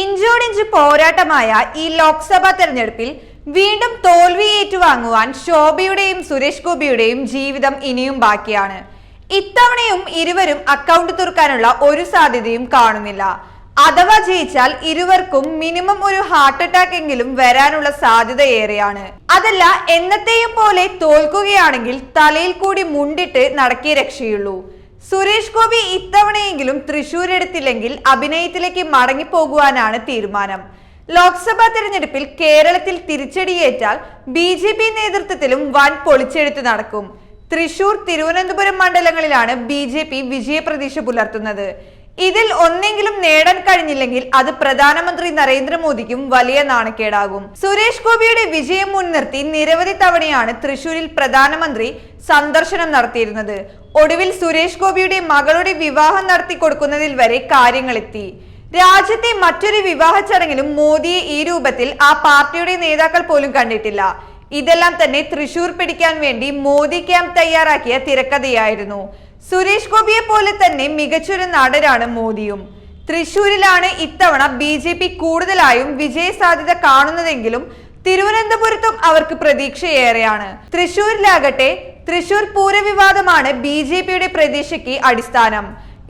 ഇഞ്ചോടിഞ്ച് പോരാട്ടമായ ഈ ലോക്സഭാ തെരഞ്ഞെടുപ്പിൽ വീണ്ടും തോൽവി ഏറ്റുവാങ്ങുവാൻ ശോഭയുടെയും സുരേഷ് ഗോപിയുടെയും ജീവിതം ഇനിയും ബാക്കിയാണ്. ഇത്തവണയും ഇരുവരും അക്കൗണ്ട് തുറക്കാനുള്ള ഒരു സാധ്യതയും കാണുന്നില്ല. അഥവാ ജയിച്ചാൽ ഇരുവർക്കും മിനിമം ഒരു ഹാർട്ട് അറ്റാക്ക് എങ്കിലും വരാനുള്ള സാധ്യത ഏറെയാണ് അതല്ല എന്നത്തെയും പോലെ തോൽക്കുകയാണെങ്കിൽ തലയിൽ കൂടി മുണ്ടിട്ട് നടക്കിയ രക്ഷയുള്ളൂ. സുരേഷ് ഗോപി ഇത്തവണയെങ്കിലും തൃശൂർ എടുത്തില്ലെങ്കിൽ അഭിനയത്തിലേക്ക് മടങ്ങിപ്പോകുവാനാണ് തീരുമാനം. ലോക്സഭാ തിരഞ്ഞെടുപ്പിൽ കേരളത്തിൽ തിരിച്ചടിയേറ്റാൽ ബി ജെ പി നേതൃത്വത്തിലും വൻ പൊളിച്ചെഴുത്ത് നടക്കും. തൃശൂർ തിരുവനന്തപുരം മണ്ഡലങ്ങളിലാണ് ബി ജെ പി വിജയപ്രതീക്ഷ പുലർത്തുന്നത്. ഇതിൽ ഒന്നെങ്കിലും നേടാൻ കഴിഞ്ഞില്ലെങ്കിൽ അത് പ്രധാനമന്ത്രി നരേന്ദ്രമോദിക്കും വലിയ നാണക്കേടാകും. സുരേഷ് ഗോപിയുടെ വിജയം മുൻനിർത്തി നിരവധി തവണയാണ് തൃശൂരിൽ പ്രധാനമന്ത്രി സന്ദർശനം നടത്തിയിരുന്നത്. ഒടുവിൽ സുരേഷ് ഗോപിയുടെ മകളുടെ വിവാഹം നടത്തി കൊടുക്കുന്നതിൽ വരെ കാര്യങ്ങളെത്തി. രാജ്യത്തെ മറ്റൊരു വിവാഹ ചടങ്ങിലും മോദിയെ ഈ രൂപത്തിൽ ആ പാർട്ടിയുടെ നേതാക്കൾ പോലും കണ്ടിട്ടില്ല. ഇതെല്ലാം തന്നെ തൃശൂർ പിടിക്കാൻ വേണ്ടി മോദി ക്യാമ്പ് തയ്യാറാക്കിയ തിരക്കഥയായിരുന്നു. സുരേഷ് ഗോപിയെ പോലെ തന്നെ മികച്ചൊരു നടനാണ് മോദിയും. തൃശൂരിലാണ് ഇത്തവണ ബി ജെ പി കൂടുതലായും വിജയ സാധ്യത കാണുന്നതെങ്കിലും തിരുവനന്തപുരത്തും അവർക്ക് പ്രതീക്ഷയേറെയാണ്. തൃശൂരിലാകട്ടെ തൃശൂർ പൂരവിവാദമാണ് ബി ജെ പിയുടെ പ്രതീക്ഷയ്ക്ക് അടിസ്ഥാനം.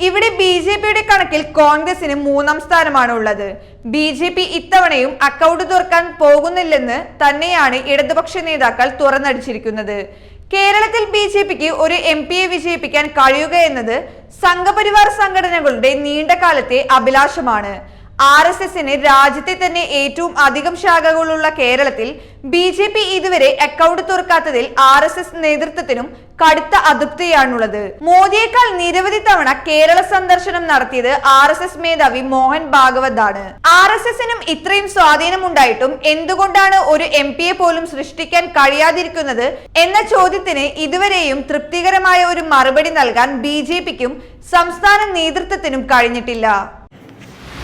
ഇവിടെ ബി ജെ പിയുടെ കണക്കിൽ കോൺഗ്രസിന് മൂന്നാം സ്ഥാനമാണ് ഉള്ളത് ബി ജെ പി ഇത്തവണയും അക്കൗണ്ട് തുറക്കാൻ പോകുന്നില്ലെന്ന് തന്നെയാണ് ഇടതുപക്ഷ നേതാക്കൾ തുറന്നടിച്ചിരിക്കുന്നത്. കേരളത്തിൽ ബി ജെ പിക്ക് ഒരു എം പിയെ വിജയിപ്പിക്കാൻ കഴിയുക എന്നത് സംഘപരിവാർ സംഘടനകളുടെ നീണ്ടകാലത്തെ അഭിലാഷമാണ്. ആർ എസ് എസിന് രാജ്യത്തെ തന്നെ ഏറ്റവും അധികം ശാഖകളുള്ള കേരളത്തിൽ ബി ജെ പി ഇതുവരെ അക്കൗണ്ട് തുറക്കാത്തതിൽ ആർ എസ് എസ് നേതൃത്വത്തിനും കടുത്ത അതൃപ്തിയാണുള്ളത്. മോദിയേക്കാൾ നിരവധി തവണ കേരള സന്ദർശനം നടത്തിയത് ആർ എസ് എസ് മേധാവി മോഹൻ ഭാഗവത് ആണ്. ആർ എസ് എസിനും ഇത്രയും സ്വാധീനമുണ്ടായിട്ടും എന്തുകൊണ്ടാണ് ഒരു എം പിയെ പോലും സൃഷ്ടിക്കാൻ കഴിയാതിരിക്കുന്നത് എന്ന ചോദ്യത്തിന് ഇതുവരെയും തൃപ്തികരമായ ഒരു മറുപടി നൽകാൻ ബി ജെ പിക്കും സംസ്ഥാന നേതൃത്വത്തിനും കഴിഞ്ഞിട്ടില്ല.